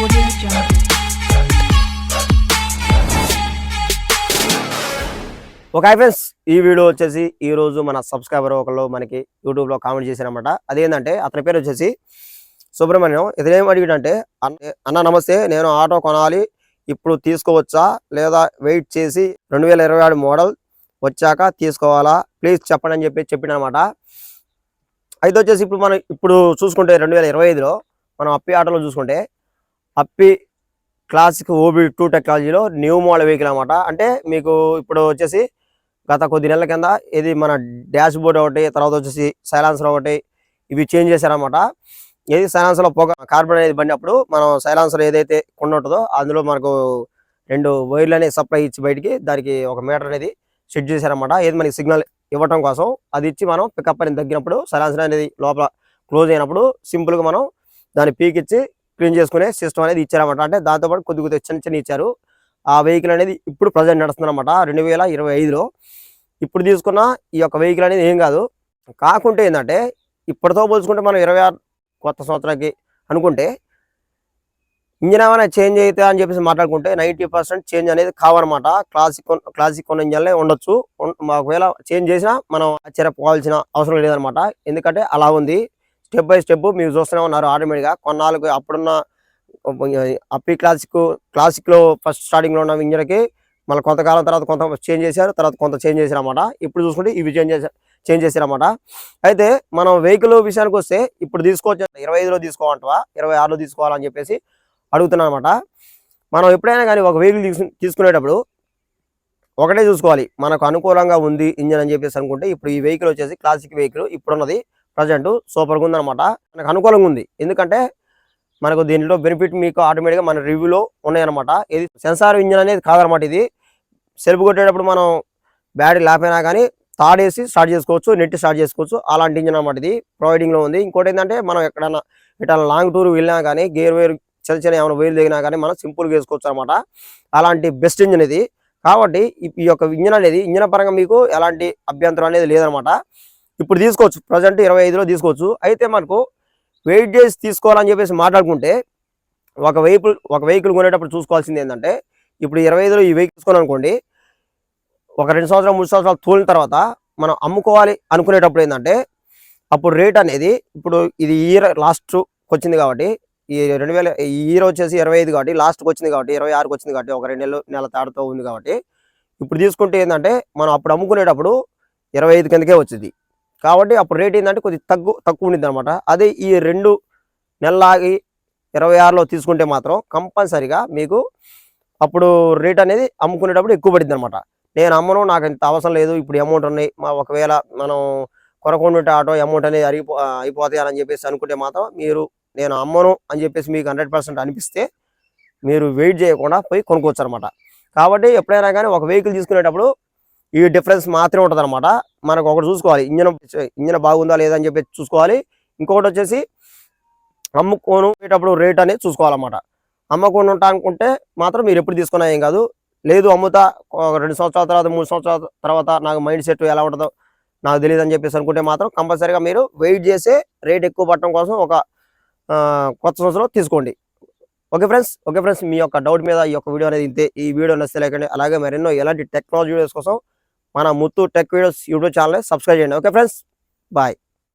ఒక ఫ్రెండ్స్. ఈ వీడియో వచ్చేసి ఈ రోజు మన సబ్స్క్రైబర్ ఒకళ్ళు మనకి యూట్యూబ్లో కామెంట్ చేశారనమాట అదేంటంటే అతని పేరు వచ్చేసి సుబ్రహ్మణ్యం. ఇతనేం అడిగిడంటే అన్న నమస్తే నేను ఆటో కొనాలి ఇప్పుడు తీసుకోవచ్చా లేదా వెయిట్ చేసి రెండు వేల ఇరవై ఆరు మోడల్ వచ్చాక తీసుకోవాలా ప్లీజ్ చెప్పండి అని చెప్పి చెప్పినమాట అయితే వచ్చేసి ఇప్పుడు మనం ఇప్పుడు చూసుకుంటే రెండు వేల ఇరవై ఐదులో మనం అప్పి ఆటోలో చూసుకుంటే అప్పి క్లాసిక్ ఓబీ టూ టెక్నాలజీలో న్యూ మోడల్ వెహికల్ అనమాట అంటే మీకు ఇప్పుడు వచ్చేసి గత కొద్ది నెలల కింద ఇది మన డాష్ బోర్డ్ ఒకటి తర్వాత వచ్చేసి సైలాన్సర్ ఒకటి ఇవి చేంజ్ చేశారనమాట ఏది సైలాన్సర్లో పొగ కార్బన్ అనేది పడినప్పుడు మనం సైలాన్సర్ ఏదైతే కొండ ఉంటుందో అందులో మనకు రెండు వైర్లు అనేది సప్లై ఇచ్చి బయటికి దానికి ఒక మీటర్ అనేది సెట్ చేశారనమాట ఏది మనకి సిగ్నల్ ఇవ్వటం కోసం అది ఇచ్చి మనం పికప్ అనేది తగ్గినప్పుడు సైలాన్సర్ అనేది లోపల క్లోజ్ అయినప్పుడు సింపుల్గా మనం దాన్ని పీకిచ్చి క్లీన్ చేసుకునే సిస్టమ్ అనేది ఇచ్చారన్నమాట. అంటే దాంతోపాటు కొద్ది కొద్దిగా చిన్న చిన్న ఇచ్చారు. ఆ వెహికల్ అనేది ఇప్పుడు ప్రజెంట్ నడుస్తుందన్నమాట. రెండు వేల ఇరవై ఐదులో ఇప్పుడు తీసుకున్న ఈ యొక్క వెహికల్ అనేది ఏం కాదు. కాకుంటే ఏంటంటే ఇప్పటితో పోల్చుకుంటే మనం ఇరవై ఆరు కొత్త సంవత్సరానికి అనుకుంటే ఇంజిన్ ఏమైనా చేంజ్ అయితే అని చెప్పేసి మాట్లాడుకుంటే నైంటీ పర్సెంట్ చేంజ్ అనేది కావనమాట క్లాసిక్ క్లాసిక్ కొన్ని ఇంజన్లే ఉండొచ్చు. ఒకవేళ చేంజ్ చేసినా మనం ఆశ్చర్యపోవాల్సిన అవసరం లేదనమాట ఎందుకంటే అలా ఉంది. స్టెప్ బై స్టెప్ మీరు చూస్తూనే ఉన్నారు ఆటోమేటిక్గా. కొన్నాళ్ళకు అప్పుడున్న అప్పి క్లాసిక్ క్లాసిక్లో ఫస్ట్ స్టార్టింగ్లో ఉన్న ఇంజన్కి మళ్ళీ కొంతకాలం తర్వాత కొంత చేంజ్ చేశారు తర్వాత కొంత చేంజ్ చేశారన్నమాట. ఇప్పుడు చూసుకుంటే ఇవి చేంజ్ చేశారు చేంజ్ చేశారన్నమాట. అయితే మనం వెహికల్ విషయానికి వస్తే ఇప్పుడు తీసుకోవచ్చు ఇరవై ఐదులో తీసుకోవాలంటవా ఇరవై ఆరులో తీసుకోవాలని చెప్పేసి అడుగుతున్నాను అనమాట మనం ఎప్పుడైనా కానీ ఒక వెహికల్ తీసుకునేటప్పుడు ఒకటే చూసుకోవాలి. మనకు అనుకూలంగా ఉంది ఇంజన్ అని చెప్పేసి అనుకుంటే ఇప్పుడు ఈ వెహికల్ వచ్చేసి క్లాసిక్ వెహికల్ ఇప్పుడున్నది ప్రజెంట్ సూపర్గా ఉందన్నమాట. మనకు అనుకూలంగా ఉంది. ఎందుకంటే మనకు దీనిలో బెనిఫిట్ మీకు ఆటోమేటిక్గా మన రివ్యూలో ఉన్నాయన్నమాట. ఇది సెన్సార్ ఇంజన్ అనేది కాదనమాట ఇది. సెల్ఫ్ కొట్టేటప్పుడు మనం బ్యాటరీ లేకపోయినా కానీ తాడేసి స్టార్ట్ చేసుకోవచ్చు నెట్ స్టార్ట్ చేసుకోవచ్చు. అలాంటి ఇంజన్ అనమాట ఇది ప్రొవైడింగ్లో ఉంది. ఇంకోటి ఏంటంటే మనం ఎక్కడైనా ఇట్లా లాంగ్ టూర్ వెళ్ళినా కానీ గేర్ వేర్ చిన్న చిన్న ఏమైనా వేలు దిగినా కానీ మనం సింపుల్గా వేసుకోవచ్చు అనమాట అలాంటి బెస్ట్ ఇంజన్ ఇది. కాబట్టి ఈ- ఈ యొక్క ఇంజన్ అనేది ఇంజన్ పరంగా మీకు ఎలాంటి అభ్యంతరం అనేది లేదనమాట ఇప్పుడు తీసుకోవచ్చు. ప్రజెంట్ ఇరవై ఐదులో తీసుకోవచ్చు. అయితే మనకు వెయిట్ చేసి తీసుకోవాలని చెప్పేసి మాట్లాడుకుంటే ఒక వెహికల్ ఒక వెహికల్ కొనేటప్పుడు చూసుకోవాల్సింది ఏంటంటే ఇప్పుడు ఇరవై ఐదులో ఈ వెహికల్ తీసుకొని అనుకోండి ఒక రెండు సంవత్సరాలు మూడు సంవత్సరాలు తోలిన తర్వాత మనం అమ్ముకోవాలి అనుకునేటప్పుడు ఏంటంటే అప్పుడు రేట్ అనేది ఇప్పుడు ఇది ఇయర్ లాస్ట్ వచ్చింది కాబట్టి ఈ రెండు వేల ఈ ఇయర్ వచ్చేసి ఇరవై ఐదు కాబట్టి లాస్ట్కి వచ్చింది కాబట్టి ఇరవై ఆరుకి వచ్చింది కాబట్టి ఒక రెండు నెలలు నెల తాడుతో ఉంది కాబట్టి ఇప్పుడు తీసుకుంటే ఏంటంటే మనం అప్పుడు అమ్ముకునేటప్పుడు ఇరవై ఐదు కిందకే వచ్చింది. కాబట్టి అప్పుడు రేట్ ఏంటంటే కొద్దిగా తగ్గు తక్కువ ఉండింది అనమాట అదే ఈ రెండు నెలలాగి ఆగి ఇరవై ఆరులో తీసుకుంటే మాత్రం కంపల్సరిగా మీకు అప్పుడు రేట్ అనేది అమ్ముకునేటప్పుడు ఎక్కువ పడింది అనమాట నేను అమ్మను నాకు ఇంత అవసరం లేదు ఇప్పుడు అమౌంట్ ఉన్నాయి మా ఒకవేళ మనం కొనకుండా ఆటో అమౌంట్ అనేది అరిగిపో అయిపోతాయి అని చెప్పేసి అనుకుంటే మాత్రం మీరు నేను అమ్మను అని చెప్పేసి మీకు హండ్రెడ్ పర్సెంట్ అనిపిస్తే మీరు వెయిట్ చేయకుండా పోయి కొనుక్కోవచ్చు అనమాట కాబట్టి ఎప్పుడైనా కానీ ఒక వెహికల్ తీసుకునేటప్పుడు ఈ డిఫరెన్స్ మాత్రమే ఉంటుంది అనమాట మనకు ఒకటి చూసుకోవాలి. ఇంజన్ ఇంజన్ బాగుందా లేదా అని చెప్పి చూసుకోవాలి. ఇంకొకటి వచ్చేసి అమ్ముకోనుటప్పుడు రేట్ అనేది చూసుకోవాలన్నమాట. అమ్మకొని ఉంటా అనుకుంటే మాత్రం మీరు ఎప్పుడు తీసుకున్నా ఏం కాదు. లేదు అమ్ముతా ఒక రెండు సంవత్సరాల తర్వాత మూడు సంవత్సరాల తర్వాత నాకు మైండ్ సెట్ ఎలా ఉంటుందో నాకు తెలియదు అని చెప్పేసి అనుకుంటే మాత్రం కంపల్సరీగా మీరు వెయిట్ చేసే రేట్ ఎక్కువ పట్టడం కోసం ఒక కొత్త సంవత్సరం తీసుకోండి. ఓకే ఫ్రెండ్స్ ఓకే ఫ్రెండ్స్ మీ యొక్క డౌట్ మీద ఈ యొక్క వీడియో అనేది ఇంతే. ఈ వీడియో నచ్చితే లేకండి అలాగే మరెన్నో ఎలాంటి టెక్నాలజీ వీడియోస్ కోసం మన Muthu tech videos YouTube channel subscribe చేయండి ఓకే ఫ్రెండ్స్ బాయ్